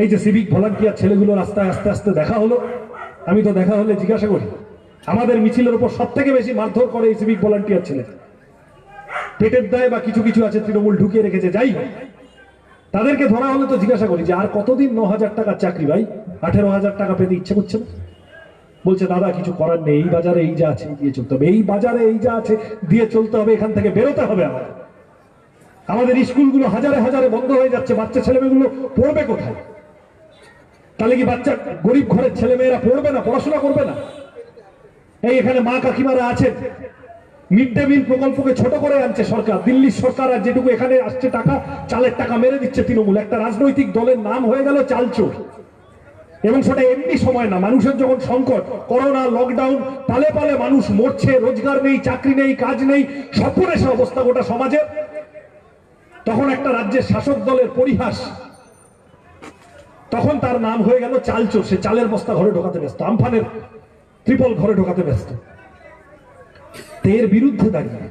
এই যে civic volunteer ছেলেগুলো রাস্তায় আস্তে আস্তে দেখা হলো, আমি তো দেখা হলে জিজ্ঞাসা করি, আমাদের মিছিলের উপর সব থেকে বেশি মারধর করে এই সিভিক ভলান্টিয়ার ছেলে। পেটের দায় বা কিছু কিছু আছে, তৃণমূল ঢুকিয়ে রেখেছে, যাই তাদেরকে ধরা হলে তো জিজ্ঞাসা করি যে, আর কতদিন ন হাজার টাকার চাকরি ভাই? আঠেরো হাজার টাকা পেতে ইচ্ছে করছে না? বলছে, দাদা, কিছু করার নেই, এই বাজারে এই যা আছে দিয়ে চলতে হবে। এই বাজারে এই যা আছে, দিয়ে চলতে হবে, এখান থেকে বেরোতে হবে আমাদের আমাদের স্কুলগুলো হাজারে হাজারে বন্ধ হয়ে যাচ্ছে, বাচ্চা ছেলেমেয়েগুলো পড়বে কোথায়? তাহলে কি বাচ্চা গরিব ঘরের ছেলে মেয়েরা পড়বে না, পড়াশোনা করবে না? এই এখানে মা কাকিমারা আছেন। মিড ডে মিল প্রকল্পকে ছোট করে আনছে সরকার। দিল্লির সরকার আর যেটুকু এখানে আসছে টাকা, চালের টাকা মেরে দিচ্ছে তৃণমূল। একটা রাজনৈতিক দলের নাম হয়ে গেল চালচোর। এবং সেটা এমনি সময় না, মানুষের যখন সংকট, করোনা লকডাউন পালে পালে মানুষ মরছে, রোজগার নেই, চাকরি নেই, কাজ নেই সে অবস্থা গোটা সমাজের। তখন একটা রাজ্যের শাসক দলের পরিহাস তখন তার নাম হয়ে গেল চালচোর। সে চালের বস্তা ঘরে ঢোকাতে ব্যস্ত, আমফানের ত্রিপল ঘরে ঢোকাতে ব্যস্ত। এর বিরুদ্ধে দাঁড়িয়ে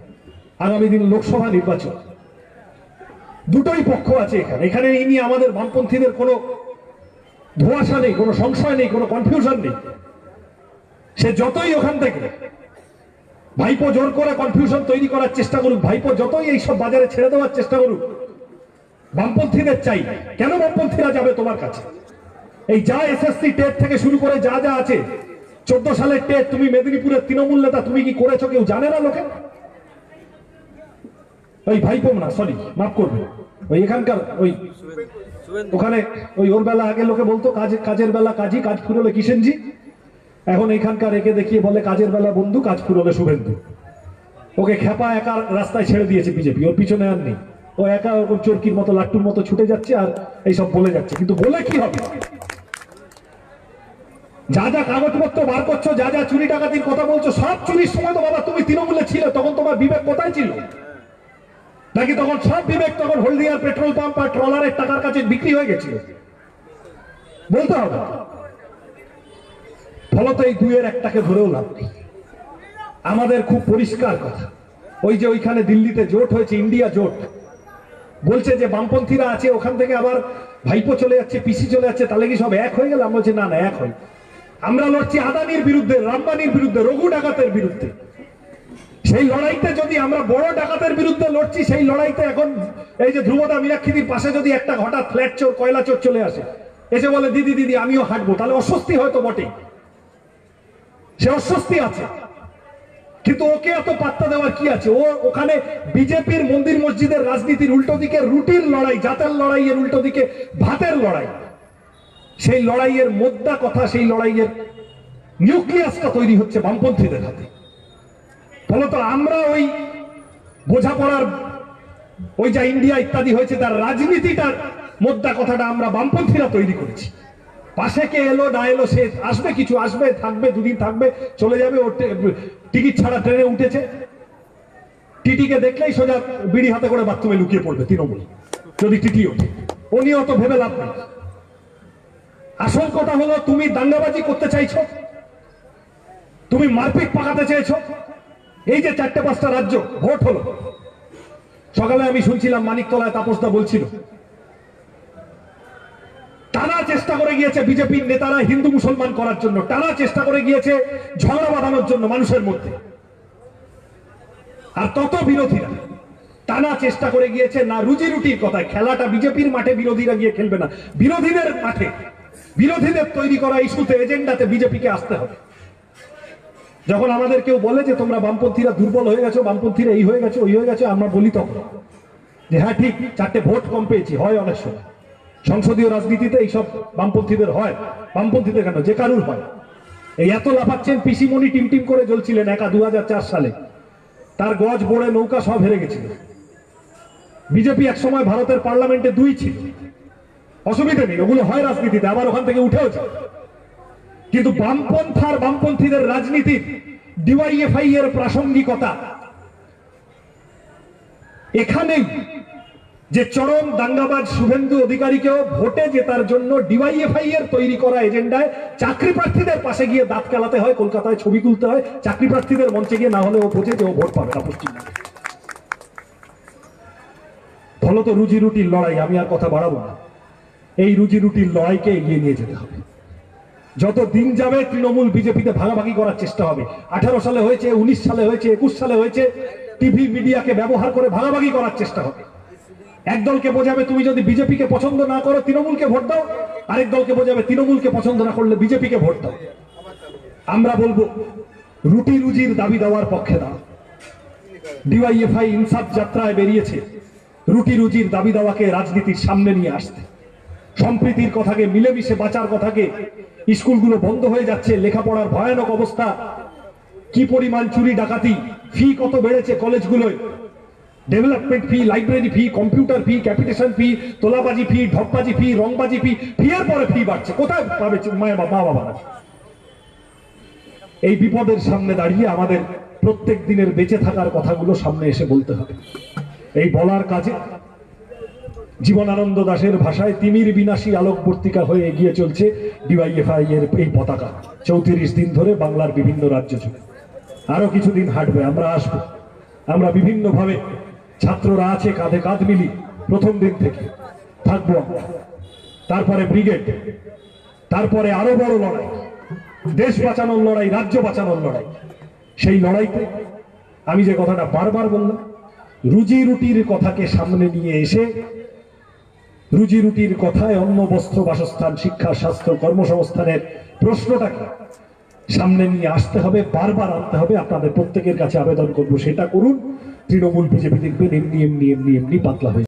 আগামী দিন লোকসভা নির্বাচন। দুটোই পক্ষ আছে এখানে। এখানে এই নিয়ে আমাদের বামপন্থীদের কোনো ধোঁয়াশা নেই, কোনো সংশয় নেই, কোনো কনফিউশন নেই। সে যতই ওখান থেকে ভাইপো জোর করে কনফিউশন তৈরি করার চেষ্টা করুক, ভাইপো যতই এইসব বাজারে ছেড়ে দেওয়ার চেষ্টা করুক বামপন্থীদের চাই। কেন বামপন্থীরা যাবে তোমার কাছে? এই যা এসএসসি টেট থেকে শুরু করে যা যা আছে, চোদ্দ সালের টেট, তুমি মেদিনীপুরের তৃণমূল নেতা, তুমি কি করেছ, কেউ জানে না লোকে? ওই ভাইপো না সরি মাফ করবে। ওই এখানকার ওই ওখানে ওই ওর বেলা আগে লোকে বলতো, কাজ, কাজের বেলা কাজী কাজ ফুরলে কিষেনজি এখন এখানকার একে দেখিয়ে বলে, কাজের বেলা বন্ধু, কাজ ফুরলে শুভেন্দু। ওকে খেপা একা রাস্তায় ছেড়ে দিয়েছে বিজেপি, ওর পিছনে আর নেই। ও একা ওরকম চরকির মতো, লাট্টুর মতো ছুটে যাচ্ছে আর এইসব বলে যাচ্ছে। কিন্তু বলে কি হবে? যা যা কাগজপত্র বার করছ, যা যা চুরি টাকাতির কথা বলছো, সব চুরির সময় তো বাবা তুমি তৃণমূলে ছিলে, তখন তোমার বিবেক কোথায় ছিল? নাকি তখন সব বিবেক তখন হলদিয়ার পেট্রোল পাম্প আর ট্রলারের টাকার কাছে বিক্রি হয়ে গেছিল? বলতে হবে। ফলত এই দুইয়ের একটাকে ধরেও লাভ আমাদের খুব পরিষ্কার কথা। ওই যে ওইখানে দিল্লিতে জোট হয়েছে, ইন্ডিয়া জোট। বলছে যে বামপন্থীরা আছে, ওখান থেকে আবার ভাইপো চলে যাচ্ছে, পিসি চলে যাচ্ছে, তাহলে কি সব এক হয়ে গেল? আমরা বলছি, না না, এক হয়। আমরা লড়ছি আদানির বিরুদ্ধে রামবানির বিরুদ্ধে, রঘু ডাকাতের বিরুদ্ধে। সেই লড়াইতে যদি আমরা বড় ডাকাতের বিরুদ্ধে লড়ছি, সেই লড়াইতে এখন এই যে ধ্রুবদা মীনাক্ষীদির পাশে যদি একটা হঠাৎ ফ্ল্যাট চোর, কয়লা চোর চলে আসে, এসে বলে, দিদি দিদি, আমিও হাঁটবো। তাহলে অস্বস্তি হয়তো বটে সে অস্বস্তি আছে। কিন্তু ওকে এত পাত্তা দেওয়ার কি আছে? ও ওখানে বিজেপির মন্দির মসজিদের রাজনীতির উল্টো দিকে, রুটির লড়াই, জাতের লড়াইয়ের উল্টো দিকে, ভাতের লড়াই। সেই লড়াইয়ের মোদ্দা কথা, সেই লড়াইয়ের নিউক্লিয়াসটা তৈরি হচ্ছে বামপন্থীদের হাতে। ফলত আমরা ওই বোঝাপড়ার, ওই যা ইন্ডিয়া ইত্যাদি হয়েছে, তার রাজনীতিটার মোদ্দা কথাটা আমরা বামপন্থীরা তৈরি করেছি। পাশে কে এলো, না এলো, সে আসবে কিছু, আসবে, থাকবে, দুদিন থাকবে, চলে যাবে, ওর টিকিট ছাড়া ট্রেনে উঠেছে। টিটিকে দেখলেই সোজা বিড়ি হাতে করে বাথরুমে লুকিয়ে পড়বে তৃণমূল, যদি টিটি ওঠে। ও নিয়ে অত ভেবে লাভ নেই। আসল কথা হলো, তুমি দাঙ্গাবাজি করতে চাইছো, তুমি মারপিট পাকাতে চেয়েছো, এই যে চারটে পাঁচটা রাজ্য, ভোট হলো। সকালে আমি শুনছিলাম মানিকতলায় তাপসদা বলছিল টানা চেষ্টা করে গিয়েছে বিজেপির নেতারা হিন্দু মুসলমান করার জন্য। টানা চেষ্টা করে গিয়েছে ঝগড়া বাঁধানোর জন্য মানুষের মধ্যে। আর তত বিরোধীরা টানা চেষ্টা করে গিয়েছে না রুজি রুটির কথায়। খেলাটা বিজেপির মাঠে বিরোধীরা গিয়ে খেলবে না। বিরোধীদের মাঠে বিরোধীদের তৈরি করা ইস্যুতে এজেন্ডাতে বিজেপিকে আসতে হবে। যখন আমাদের কেউ বলে যে তোমরা বামপন্থীরা দুর্বল হয়ে গেছো, বামপন্থীরা এই হয়ে গেছে, ওই হয়ে গেছে, আমরা বলি তখন যে হ্যাঁ ঠিক, চারটে ভোট কম পেয়েছি, হয় অনেক সময়। সংসদীয় রাজনীতিতে এইসব বামপন্থীদের হয়। বামপন্থীদের কেন? যে কারুর হয়। এই এত লাফাচ্ছেন পিসিমণি টিম টিম করে জ্বলছিলেন একা দুহাজার চার সালে। তার গজ, বড়ে, নৌকা সব হেরে গেছিল। বিজেপি এক সময় ভারতের পার্লামেন্টে দুই ছিল। অসুবিধা নেই, ওগুলো হয় রাজনীতিতে, আবার ওখান থেকে উঠেও যায়। কিন্তু বামপন্থার বামপন্থীদের রাজনীতির ডিওয়াইএফআই এর প্রাসঙ্গিকতা। এখানেই যে চরম দাঙ্গাবাজ শুভেন্দু অধিকারীকেও ভোটে জেতার জন্য ডিওয়াইএফআই এর তৈরি করা এজেন্ডায় চাকরি প্রার্থীদের পাশে গিয়ে দাঁত কালাতে হয়, কলকাতায় ছবি তুলতে হয়। চাকরি প্রার্থীদের মঞ্চে গিয়ে না হলে ও বোঝে যে ও ভোট পাবে না পশ্চিমবঙ্গে। ফলত রুজি রুটির লড়াই, আমি আর কথা বাড়াবো না। এই রুজি রুটির লড়াইকে এগিয়ে নিয়ে যেতে হবে। যত দিন যাবে তৃণমূল বিজেপিতে ভাগাভাগি করার চেষ্টা হবে। আঠারো সালে হয়েছে, উনিশ সালে হয়েছে, একুশ সালে হয়েছে, টিভি মিডিয়াকে ব্যবহার করে ভাগাভাগি করার চেষ্টা হবে। এক দলকে বোঝাবে তুমি যদি বিজেপিকে পছন্দ না করো, তৃণমূলকে ভোট দাও। আরেক দলকে বোঝাবে তৃণমূলকে পছন্দ না করলে বিজেপিকে ভোট দাও। আমরা বলব, রুটি রুজির দাবি দেওয়ার পক্ষে দাও ডিওয়াইএফআই ইনসাফ যাত্রায় বেরিয়েছে। রুটি রুজির দাবি দেওয়াকে রাজনীতির সামনে নিয়ে আসতে। সম্প্রীতির কথাকে, মিলেমিশে বাঁচার কথাকে স্কুলগুলো বন্ধ হয়ে যাচ্ছে। লেখাপড়ার ভয়ানক অবস্থা। কি পরিমাণ চুরি ডাকাতি, ফি কত বেড়েছে কলেজগুলোয়? Development fee library fee computer fee capitation fee তোলাবাজি fee ঢপবাজি ফি রংবাজি ফি ফি এর পরে ফি বাড়ছে। কোথায় পাবে মা বাবারা? এই বিপদের সামনে দাঁড়িয়ে আমাদের প্রত্যেক দিনের বেঁচে থাকার কথাগুলো সামনে এসে বলতে হবে। এই বলার কাজে জীবনানন্দ দাশের ভাষায় তিমির বিনাশী আলোকবর্তিকা হয়ে এগিয়ে চলছে ডিওয়াইএফআই এর এই পতাকা। চৌত্রিশ দিন ধরে বাংলার বিভিন্ন রাজ্য জুড়ে। আরও কিছুদিন হাঁটবে, আমরা আসব। আমরা বিভিন্নভাবে ছাত্ররা আছে কাঁধে কাঁধ মিলি প্রথম দিন থেকে থাকব আমরা। তারপরে ব্রিগেড, তারপরে আরও বড় লড়াই, দেশ বাঁচানোর লড়াই, রাজ্য বাঁচানোর লড়াই। সেই লড়াইতে আমি যে কথাটা বারবার বললাম, রুজি রুটির কথাকে সামনে নিয়ে এসে রুজি রুটির কথায় অন্ন বস্ত্র বাসস্থান, শিক্ষা, স্বাস্থ্য, কর্মসংস্থানের প্রশ্নটাকে সামনে নিয়ে আসতে হবে, বারবার আনতে হবে, আপনাদের প্রত্যেকের কাছে আবেদন করব, সেটা করুন। তৃণমূল বিজেপি দেখবেন এমনি এমনি এমনি এমনি পাতলা হয়ে